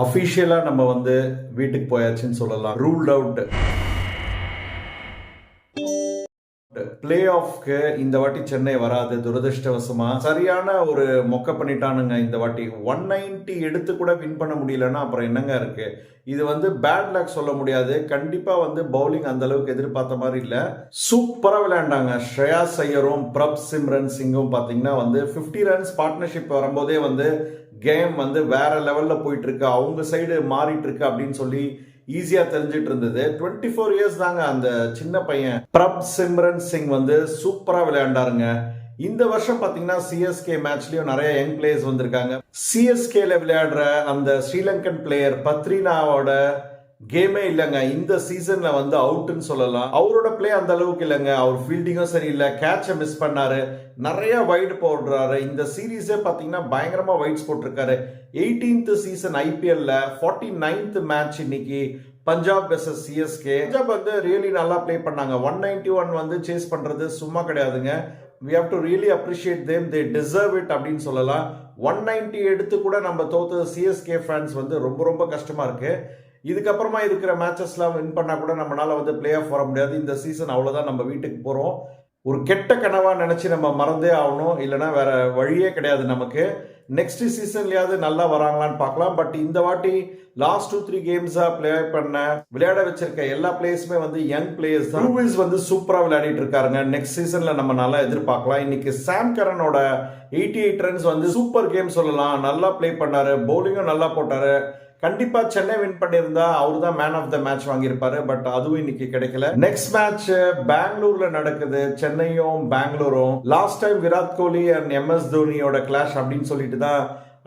அஃபிஷியலாக நம்ம வந்து வீட்டுக்கு போயாச்சுன்னு சொல்லலாம். ரூல்ட் அவுட் பிளே ஆஃப்க்கு இந்த வாட்டி சென்னை வராது. துரதிருஷ்டவசமா? சரியான ஒரு மொக்க பண்ணிட்டானுங்க இந்த வாட்டி. ஒன் நைன்டி எடுத்து கூட வின் பண்ண முடியலன்னா அப்புறம் என்னங்க இருக்கு? இது வந்து பேட் லக் சொல்ல முடியாது. கண்டிப்பா வந்து பவுலிங் அந்த அளவுக்கு எதிர்பார்த்த மாதிரி இல்லை. சூப்பரா விளையாண்டாங்க. ஸ்ரேயா ஐயரும் பிரப் சிம்ரன் சிங்கும் பாத்தீங்கன்னா வந்து 50 ரன்ஸ் பார்ட்னர்ஷிப் வரும்போதே வந்து கேம் வந்து வேற லெவல்ல போயிட்டு இருக்கு. அவங்க சைடு மாறிட்டு இருக்கு அப்படின்னு சொல்லி ஈஸியா தெரிஞ்சிட்டு இருந்தது டுவெண்ட்டி ஃபோர் இயர்ஸ் தாங்க அந்த சின்ன பையன். பிரப் சிம்ரன் சிங் வந்து சூப்பரா விளையாண்டாருங்க. இந்த வருஷம் பாத்தீங்கன்னா சிஎஸ்கே மேட்ச்லயும் நிறைய யங் பிளேயர்ஸ் வந்திருக்காங்க. சிஎஸ்கேல விளையாடுற அந்த ஸ்ரீலங்கன் பிளேயர் பத்ரினாவோட கேமே இல்லைங்க. இந்த சீசன்ல வந்து அவுட்னு சொல்லலாம். அவரோட பிளே அந்த அளவுக்கு இல்லைங்க. அவர் ஃபீல்டிங்கும் சரியில்லை. கேட்சை மிஸ் பண்ணாரு. நிறைய வைடு போடுறாரு. இந்த சீரீஸே பார்த்தீங்கன்னா பயங்கரமா வைட்ஸ் போட்டிருக்காரு. எயிட்டீன்த் சீசன் ஐபிஎல்ல ஃபார்ட்டி நைன்த் மேட்ச் இன்னைக்கு. பஞ்சாப் வெர்சஸ் சிஎஸ்கே பஞ்சாப் வந்து ரியலி நல்லா ப்ளே பண்ணாங்க. ஒன் நைன்டி ஒன் வந்து சேஸ் பண்றது சும்மா கிடையாதுங்க. We have to really appreciate them they deserve it அப்படின்னு சொல்லலாம். ஒன் நைன்டி எடுத்து கூட நம்ம தோத்தது சிஎஸ்கே ஃபேன்ஸ் வந்து ரொம்ப ரொம்ப கஷ்டமா இருக்கு. இதுக்கப்புறமா இருக்கிற மேட்சஸ்லாம் வின் பண்ணால் கூட நம்மளால் வந்து பிளே ஆஃப் வர முடியாது. இந்த சீசன் அவ்வளோதான் நம்ம வீட்டுக்கு போகிறோம் ஒரு கெட்ட கனவாக நினச்சி நம்ம மறந்தே ஆகணும். இல்லைன்னா வேற வழியே கிடையாது நமக்கு. நெக்ஸ்ட் சீசன்லயாவது நல்லா வராங்களான்னு பார்க்கலாம். பட் இந்த வாட்டி லாஸ்ட் டூ த்ரீ கேம்ஸா பிளே பண்ண விளையாட வச்சிருக்க எல்லா பிளேயர்ஸுமே வந்து யங் பிளேயர்ஸ் தான். வந்து சூப்பரா விளையாடிட்டு இருக்காருங்க. நெக்ஸ்ட் சீசன்ல நம்ம நல்லா எதிர்பார்க்கலாம். இன்னைக்கு சாம் கரனோட எயிட்டி எயிட் ரன்ஸ் வந்து சூப்பர் கேம் சொல்லலாம். நல்லா ப்ளே பண்ணாரு. பவுலிங்கும் நல்லா போட்டாரு. கண்டிப்பா சென்னை வின் பண்ணியிருந்தா அவர் தான் மேன் ஆஃப் த மேட்ச் வாங்கியிருப்பாரு பட் அதுவும் இன்னைக்கு கிடைக்கல. நெக்ஸ்ட் மேட்ச் பெங்களூர்ல நடக்குது. சென்னையும் பெங்களூரும். Last time Virat Kohli and MS தோனியோட clash அப்படின்னு சொல்லிட்டு தான்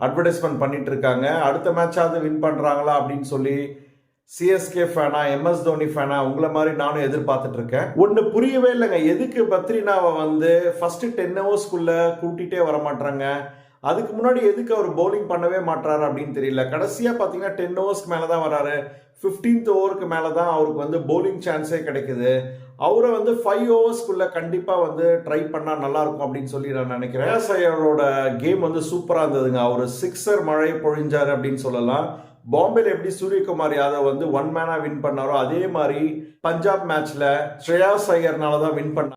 அட்வர்டைஸ்மெண்ட் பண்ணிட்டு இருக்காங்க. அடுத்த மேட்சாவது வின் பண்றாங்களா அப்படின்னு சொல்லி சிஎஸ்கே ஃபேனா எம்எஸ் தோனி ஃபேனா உங்களை மாதிரி நானும் எதிர்பார்த்துட்டு இருக்கேன். ஒன்று புரியவே இல்லைங்க. எதுக்கு பத்ரினாவை வந்து ஃபர்ஸ்ட் டென் ஹவர்ஸ்க்குள்ள கூட்டிகிட்டே வர மாட்டாங்க அதுக்கு முன்னாடி எதுக்கு அவர் பவுலிங் பண்ணவே மாட்டாரு அப்படின்னு தெரியல. கடைசியாக பார்த்தீங்கன்னா டென் ஓவர்ஸ்க்கு மேலே தான் வராரு. ஃபிஃப்டீன்த் ஓவருக்கு மேலே தான் அவருக்கு வந்து பவுலிங் சான்ஸே கிடைக்குது. அவரை வந்து ஃபைவ் ஓவர்ஸ்க்குள்ளே கண்டிப்பாக வந்து ட்ரை பண்ணால் நல்லா இருக்கும் அப்படின்னு சொல்லி நான் நினைக்கிறேன். ஐயரோட கேம் வந்து சூப்பராக இருந்ததுங்க. அவர் சிக்ஸர் மழை பொழிஞ்சாரு அப்படின்னு சொல்லலாம். பாம்பேல எப்படி சூரியகுமார் யாதவ் வந்து ஒன் மேனா வின் பண்ணாரோ அதே மாதிரி பஞ்சாப் மேட்ச்ல ஸ்ரேயாஸ் ஐயர்னால தான் வின் பண்ணார்.